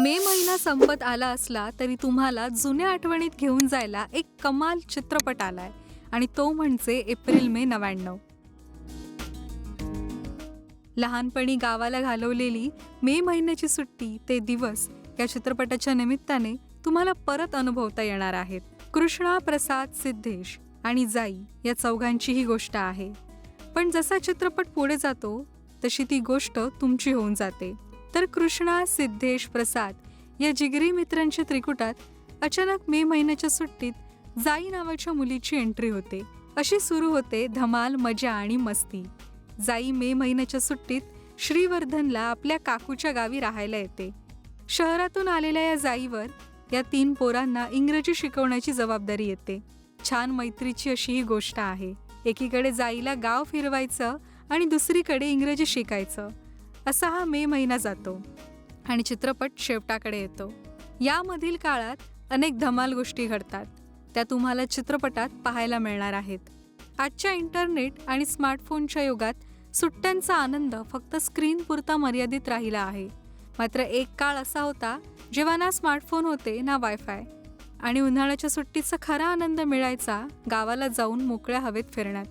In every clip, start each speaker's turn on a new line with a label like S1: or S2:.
S1: मे महिना संपत आला असला तरी तुम्हाला जुन्या आठवणीत घेऊन जायला एक कमाल चित्रपट आलाय आणि तो म्हणजे एप्रिल मे नव्याण्णव. लहानपणी गावाला घालवलेली मे महिन्याची सुट्टी ते दिवस या चित्रपटाच्या निमित्ताने तुम्हाला परत अनुभवता येणार आहेत. कृष्णा प्रसाद सिद्धेश आणि जाई या चौघांची ही गोष्ट आहे. पण जसा चित्रपट पुढे जातो तशी ती गोष्ट तुमची होऊन जाते. तर कृष्णा सिद्धेश प्रसाद या जिगरी मित्रांच्या त्रिकुटात अचानक मे महिन्याच्या सुट्टीत जाई नावाच्या मुलीची एंट्री होते. अशी सुरू होते धमाल मजा आणि मस्ती. जाई मे महिन्याच्या सुट्टीत श्रीवर्धनला आपल्या काकूच्या गावी राहायला येते. शहरातून आलेल्या या जाईवर या तीन पोरांना इंग्रजी शिकवण्याची जबाबदारी येते. छान मैत्रीची अशी ही गोष्ट आहे. एकीकडे जाईला गाव फिरवायचं आणि दुसरीकडे इंग्रजी शिकायचं. असा हा मे महिना जातो आणि चित्रपट शेवटाकडे येतो. यामधील काळात अनेक धमाल गोष्टी घडतात. त्या तुम्हाला चित्रपटात पाहायला मिळणार आहेत. आजच्या इंटरनेट आणि स्मार्टफोनच्या युगात सुट्ट्यांचा आनंद फक्त स्क्रीनपुरता मर्यादित राहिला आहे. मात्र एक काळ असा होता जेव्हा ना स्मार्टफोन होते ना वायफाय. आणि उन्हाळ्याच्या सुट्टीचा खरा आनंद मिळायचा गावाला जाऊन मोकळ्या हवेत फिरण्यात.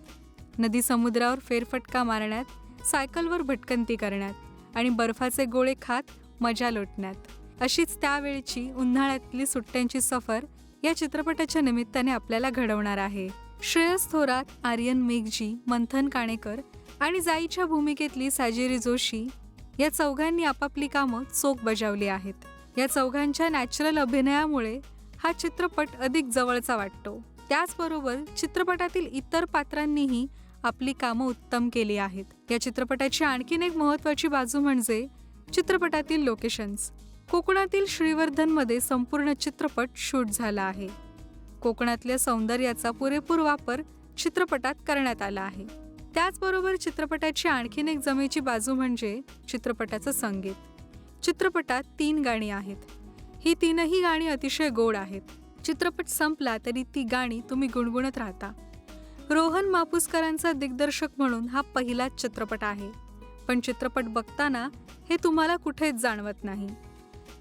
S1: नदी समुद्रावर फेरफटका मारण्यात सायकलवर भटकंती करण्यात आणि बर्फाचे गोळे खात मजा लोटण्यात. अशीच त्यावेळची उन्हाळ्यातली सुट्ट्यांची सफर या चित्रपटाच्या निमित्ताने आपल्याला घडवणार आहे. श्रेयस थोरात आर्यन मेघजी मंथन काणेकर आणि जाईच्या भूमिकेतली साजेरी जोशी या चौघांनी आपापली कामं चोख बजावली आहेत. या चौघांच्या नॅचरल अभिनयामुळे हा चित्रपट अधिक जवळचा वाटतो. त्याचबरोबर चित्रपटातील इतर पात्रांनीही आपली कामं उत्तम केली आहेत. या चित्रपटाची आणखीन एक महत्त्वाची बाजू म्हणजे चित्रपटातील लोकेशन्स कोकणातील श्रीवर्धनमध्ये संपूर्ण चित्रपट शूट झाला आहे. कोकणातल्या सौंदर्याचा पुरेपूर वापर चित्रपटात करण्यात आला आहे. त्याचबरोबर चित्रपटाची आणखीन एक जमेची बाजू म्हणजे चित्रपटाचं संगीत. चित्रपटात तीन गाणी आहेत. ही तीनही गाणी अतिशय गोड आहेत. चित्रपट संपला तरी ती गाणी तुम्ही गुणगुणत राहता. रोहन मापुसकरांचा दिग्दर्शक म्हणून हा पहिलाच चित्रपट आहे. पण चित्रपट बघताना हे तुम्हाला कुठेच जाणवत नाही.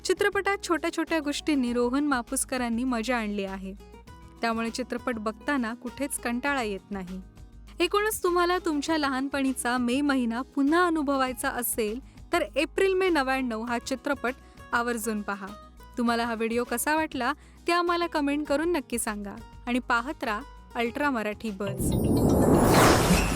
S1: चित्रपटात छोट्या छोट्या गोष्टींनी रोहन मापुसकरांनी मजा आणली आहे. त्यामुळे चित्रपट बघताना कुठेच कंटाळा येत नाही. एकूणच तुम्हाला तुमच्या लहानपणीचा मे महिना पुन्हा अनुभवायचा असेल तर एप्रिल मे नव्याण्णव हा चित्रपट आवर्जून पहा. तुम्हाला हा व्हिडिओ कसा वाटला ते आम्हाला कमेंट करून नक्की सांगा. आणि पाहत राहा अल्ट्रा मराठी बस.